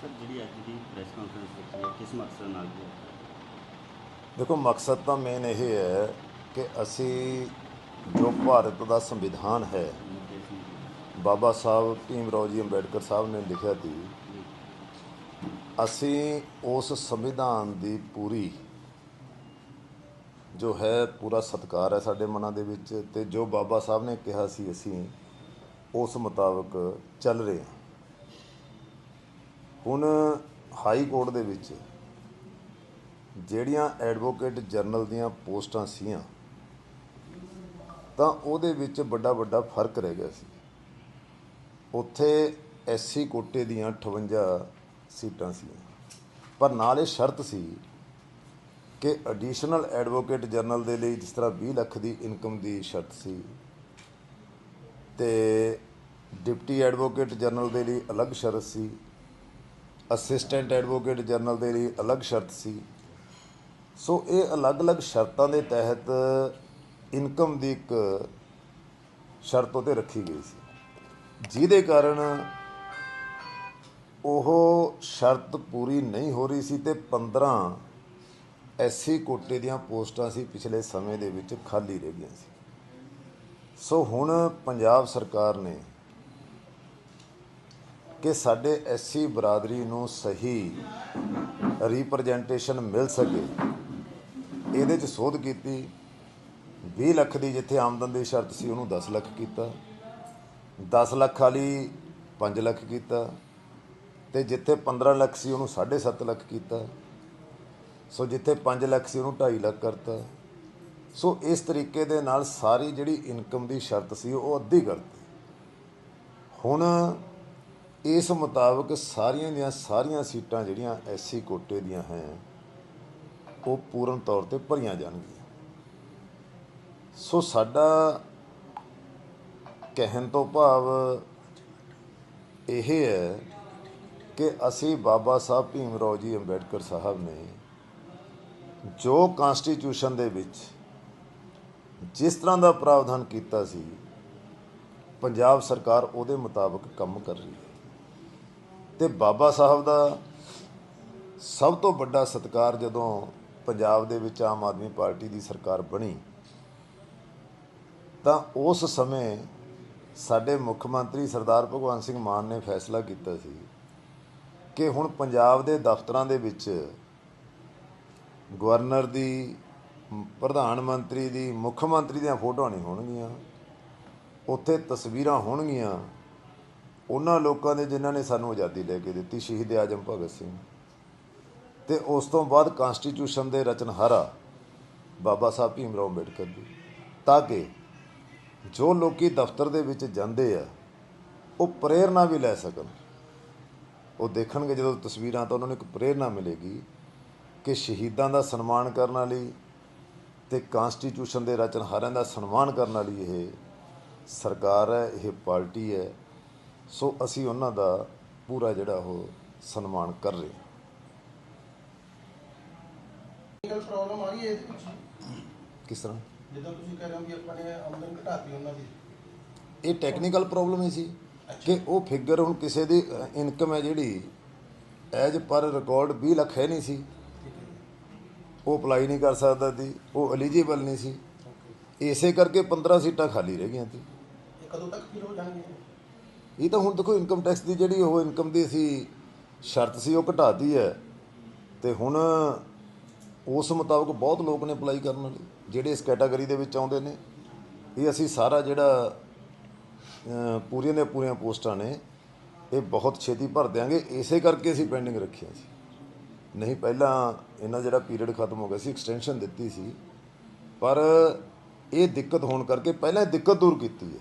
Sir, ਜਿਹੜੀ ਅੱਜ ਦੀ press conference ਰੱਖੀ ਹੈ, ਕਿਸ ਮਕਸਦ ਨਾਲ ਜੀ ਦੇਖੋ, ਮਕਸਦ ਤਾਂ ਮੇਨ ਇਹ ਹੈ ਕਿ ਅਸੀਂ ਜੋ ਭਾਰਤ ਦਾ ਸੰਵਿਧਾਨ ਹੈ, ਬਾਬਾ ਸਾਹਿਬ ਭੀਮ ਰਾਓ ਜੀ ਅੰਬੇਡਕਰ ਸਾਹਿਬ ਨੇ ਲਿਖਿਆ ਸੀ, ਅਸੀਂ ਉਸ ਸੰਵਿਧਾਨ ਦੀ ਪੂਰੀ ਜੋ ਹੈ, ਪੂਰਾ ਸਤਿਕਾਰ ਹੈ ਸਾਡੇ ਮਨਾਂ ਦੇ ਵਿੱਚ ਤੇ ਜੋ ਬਾਬਾ ਸਾਹਿਬ ਨੇ ਕਿਹਾ ਸੀ, ਅਸੀਂ ਉਸ ਮੁਤਾਬਕ ਚੱਲ ਰਹੇ ਹਾਂ। ਹੁਣ ਹਾਈ ਕੋਰਟ ਦੇ ਵਿੱਚ ਜਿਹੜੀਆਂ ਐਡਵੋਕੇਟ ਜਨਰਲ ਦੀਆਂ ਪੋਸਟਾਂ ਸੀਆਂ, ਤਾਂ ਉਹਦੇ ਵਿੱਚ ਵੱਡਾ ਵੱਡਾ ਫ਼ਰਕ ਰਹਿ ਗਿਆ ਸੀ। ਉੱਥੇ ਐਸਸੀ ਕੋਟੇ ਦੀਆਂ 58 ਸੀਟਾਂ ਸੀ ਪਰ ਨਾਲ ਇਹ ਸ਼ਰਤ ਸੀ ਕਿ ਐਡੀਸ਼ਨਲ ਐਡਵੋਕੇਟ ਜਨਰਲ ਦੇ ਲਈ ਜਿਸ ਤਰ੍ਹਾਂ 20 ਲੱਖ ਦੀ ਇਨਕਮ ਦੀ ਸ਼ਰਤ ਸੀ ਤੇ ਡਿਪਟੀ ਐਡਵੋਕੇਟ ਜਨਰਲ ਦੇ ਲਈ ਅਲੱਗ ਸ਼ਰਤ ਸੀ ਅਸਿਸਟੈਂਟ ਐਡਵੋਕੇਟ ਜਨਰਲ ਦੇ ਲਈ ਅਲੱਗ ਸ਼ਰਤ ਸੀ। ਸੋ ਇਹ ਅਲੱਗ-ਅਲੱਗ ਸ਼ਰਤਾਂ ਦੇ ਤਹਿਤ ਇਨਕਮ ਦੀ ਇੱਕ ਸ਼ਰਤ ਉਤੇ ਰੱਖੀ ਗਈ ਸੀ। ਜਿਹਦੇ ਕਾਰਨ ਉਹ ਸ਼ਰਤ ਪੂਰੀ ਨਹੀਂ ਹੋ ਰਹੀ ਸੀ ਤੇ 15 ਐਸੀ ਕੋਟੇ ਦੀਆਂ ਪੋਸਟਾਂ ਸੀ ਪਿਛਲੇ ਸਮੇਂ ਦੇ ਵਿੱਚ ਖਾਲੀ ਰਹਿ ਗਈਆਂ ਸੀ। ਸੋ ਹੁਣ ਪੰਜਾਬ ਸਰਕਾਰ ਨੇ ਕਿ ਸਾਡੇ ਐਸਸੀ ਬਰਾਦਰੀ ਨੂੰ ਸਹੀ ਰਿਪਰੈਜ਼ੈਂਟੇਸ਼ਨ ਮਿਲ ਸਕੇ। ਇਹਦੇ 'ਚ ਸੋਧ ਕੀਤੀ 20 ਲੱਖ ਦੀ ਜਿੱਥੇ ਆਮਦਨ ਦੀ ਸ਼ਰਤ ਸੀ, ਉਹਨੂੰ 10 ਲੱਖ ਕੀਤਾ। 10 ਲੱਖ ਵਾਲੀ 5 ਲੱਖ ਕੀਤਾ। ਤੇ ਜਿੱਥੇ 15 ਲੱਖ ਸੀ, ਉਹਨੂੰ 7.5 ਲੱਖ ਕੀਤਾ। ਸੋ ਜਿੱਥੇ 5 ਲੱਖ ਸੀ, ਉਹਨੂੰ 2.5 ਲੱਖ ਕਰਤਾ। ਸੋ ਇਸ ਤਰੀਕੇ ਦੇ ਨਾਲ ਸਾਰੀ ਜਿਹੜੀ ਇਨਕਮ ਦੀ ਸ਼ਰਤ ਸੀ, ਉਹ ਅੱਧੀ ਕਰਤੀ। ਹੁਣ ਇਸ ਮੁਤਾਬਕ ਸਾਰੀਆਂ ਦੀਆਂ ਸਾਰੀਆਂ ਸੀਟਾਂ ਜਿਹੜੀਆਂ ਐਸਸੀ ਕੋਟੇ ਦੀਆਂ ਹੈ, ਉਹ ਪੂਰਨ ਤੌਰ ਤੇ ਭਰੀਆਂ ਜਾਣਗੀਆਂ। ਸੋ ਸਾਡਾ ਕਹਿਣ ਤੋਂ ਭਾਵ ਇਹ ਹੈ ਕਿ ਅਸੀਂ ਬਾਬਾ ਸਾਹਿਬ ਭੀਮ ਰਾਓ ਜੀ ਅੰਬੇਡਕਰ ਸਾਹਿਬ ਨੇ ਜੋ ਕਨਸਟੀਟਿਊਸ਼ਨ ਦੇ ਵਿੱਚ ਜਿਸ ਤਰ੍ਹਾਂ ਦਾ ਪ੍ਰਾਵਧਾਨ ਕੀਤਾ ਸੀ, ਪੰਜਾਬ ਸਰਕਾਰ ਉਹਦੇ ਮੁਤਾਬਕ ਕੰਮ ਕਰ ਰਹੀ ਹੈ। ਤੇ ਬਾਬਾ ਸਾਹਿਬ ਦਾ ਸਭ ਤੋਂ ਵੱਡਾ ਸਤਿਕਾਰ ਜਦੋਂ ਪੰਜਾਬ ਦੇ ਵਿੱਚ ਆਮ ਆਦਮੀ ਪਾਰਟੀ ਦੀ ਸਰਕਾਰ ਬਣੀ, ਤਾਂ ਉਸ ਸਮੇਂ ਸਾਡੇ ਮੁੱਖ ਮੰਤਰੀ ਸਰਦਾਰ ਭਗਵੰਤ ਸਿੰਘ ਮਾਨ ਨੇ ਫੈਸਲਾ ਕੀਤਾ ਸੀ ਕਿ ਹੁਣ ਪੰਜਾਬ ਦੇ ਦਫ਼ਤਰਾਂ ਦੇ ਵਿੱਚ ਗਵਰਨਰ ਦੀ, ਪ੍ਰਧਾਨ ਮੰਤਰੀ ਦੀ, ਮੁੱਖ ਮੰਤਰੀ ਦੀਆਂ ਫੋਟੋਆਂ ਨਹੀਂ ਹੋਣਗੀਆਂ, ਉੱਥੇ ਤਸਵੀਰਾਂ ਹੋਣਗੀਆਂ ਉਹਨਾਂ ਲੋਕਾਂ ਦੇ ਜਿਨ੍ਹਾਂ ਨੇ ਸਾਨੂੰ ਆਜ਼ਾਦੀ ਲੈ ਕੇ ਦਿੱਤੀ, ਸ਼ਹੀਦ ਆਜਮ ਭਗਤ ਸਿੰਘ। ਤੇ ਉਸ ਤੋਂ ਬਾਅਦ ਕਨਸਟੀਟਿਊਸ਼ਨ ਦੇ ਰਚਨਹਾਰਾ ਬਾਬਾ ਸਾਹਿਬ ਭੀਮ ਰਾਓ ਅੰਬੇਡਕਰ ਜੀ। ਤਾਂ ਕਿ ਜੋ ਲੋਕੀ ਦਫ਼ਤਰ ਦੇ ਵਿੱਚ ਜਾਂਦੇ ਆ, ਉਹ ਪ੍ਰੇਰਣਾ ਵੀ ਲੈ ਸਕਣ। ਉਹ ਦੇਖਣਗੇ ਜਦੋਂ ਤਸਵੀਰਾਂ ਤਾਂ ਉਹਨਾਂ ਨੂੰ ਇੱਕ ਪ੍ਰੇਰਣਾ ਮਿਲੇਗੀ ਕਿ ਸ਼ਹੀਦਾਂ ਦਾ ਸਨਮਾਨ ਕਰਨ ਵਾਲੀ ਤੇ ਕਨਸਟੀਟਿਊਸ਼ਨ ਦੇ ਰਚਨਹਾਰਿਆਂ ਦਾ ਸਨਮਾਨ ਕਰਨ ਵਾਲੀ ਇਹ ਸਰਕਾਰ ਹੈ, ਇਹ ਪਾਰਟੀ ਹੈ। ਸੋ ਅਸੀਂ ਉਹਨਾਂ ਦਾ ਪੂਰਾ ਜਿਹੜਾ ਉਹ ਸਨਮਾਨ ਕਰ ਰਹੇ ਹਾਂ। ਟੈਕਨੀਕਲ ਪ੍ਰੋਬਲਮ ਆ ਰਹੀ ਹੈ ਇਹਦੇ ਵਿੱਚ। ਕਿਸ ਤਰ੍ਹਾਂ? ਜਿੱਦਾਂ ਤੁਸੀਂ ਕਹਿ ਰਹੇ ਹੋ ਵੀ ਆਪਾਂ ਨੇ ਆਮਦਨ ਘਟਾਤੀ ਉਹਨਾਂ ਦੀ। ਇਹ ਟੈਕਨੀਕਲ ਪ੍ਰੋਬਲਮ ਹੀ ਸੀ ਕਿ ਉਹ ਫਿਗਰ ਹੁਣ ਕਿਸੇ ਦੀ ਇਨਕਮ ਹੈ ਜਿਹੜੀ ਐਜ ਪਰ ਰਿਕਾਰਡ 20 ਲੱਖ ਹੈ ਨਹੀਂ ਸੀ। ਉਹ ਅਪਲਾਈ ਨਹੀਂ ਕਰ ਸਕਦਾ ਸੀ ਉਹ ਐਲੀਜੀਬਲ ਨਹੀਂ ਸੀ। ਇਸੇ ਕਰਕੇ 15 ਸੀਟਾਂ ਖਾਲੀ ਰਹਿ ਗਈਆਂ ਸੀ। ਕਦੋਂ ਤੱਕ ਫਿਰ ਹੋ ਜਾਣਗੇ ਇਹ ਤਾਂ ਹੁਣ ਦੇਖੋ ਇਨਕਮ ਟੈਕਸ ਦੀ ਜਿਹੜੀ ਉਹ ਇਨਕਮ ਦੀ ਸੀ ਸ਼ਰਤ ਸੀ, ਉਹ ਘਟਾਤੀ ਹੈ। ਤੇ ਹੁਣ ਉਸ ਮੁਤਾਬਕ ਬਹੁਤ ਲੋਕ ਨੇ ਅਪਲਾਈ ਕਰਨ ਵਾਲੇ, ਜਿਹੜੇ ਇਸ ਕੈਟਾਗਰੀ ਦੇ ਵਿੱਚ ਆਉਂਦੇ ਨੇ। ਇਹ ਅਸੀਂ ਸਾਰਾ ਜਿਹੜਾ ਪੂਰੀਆਂ ਦੀਆਂ ਪੂਰੀਆਂ ਪੋਸਟਾਂ ਨੇ, ਇਹ ਬਹੁਤ ਛੇਤੀ ਭਰ ਦਿਆਂਗੇ। ਇਸੇ ਕਰਕੇ ਅਸੀਂ ਪੈਂਡਿੰਗ ਰੱਖਿਆ ਸੀ। ਨਹੀਂ, ਪਹਿਲਾਂ ਇਹਨਾਂ ਜਿਹੜਾ ਪੀਰੀਅਡ ਖਤਮ ਹੋ ਗਿਆ ਸੀ ਐਕਸਟੈਂਸ਼ਨ ਦਿੱਤੀ ਸੀ। ਪਰ ਇਹ ਦਿੱਕਤ ਹੋਣ ਕਰਕੇ ਪਹਿਲਾਂ ਇਹ ਦਿੱਕਤ ਦੂਰ ਕੀਤੀ ਹੈ।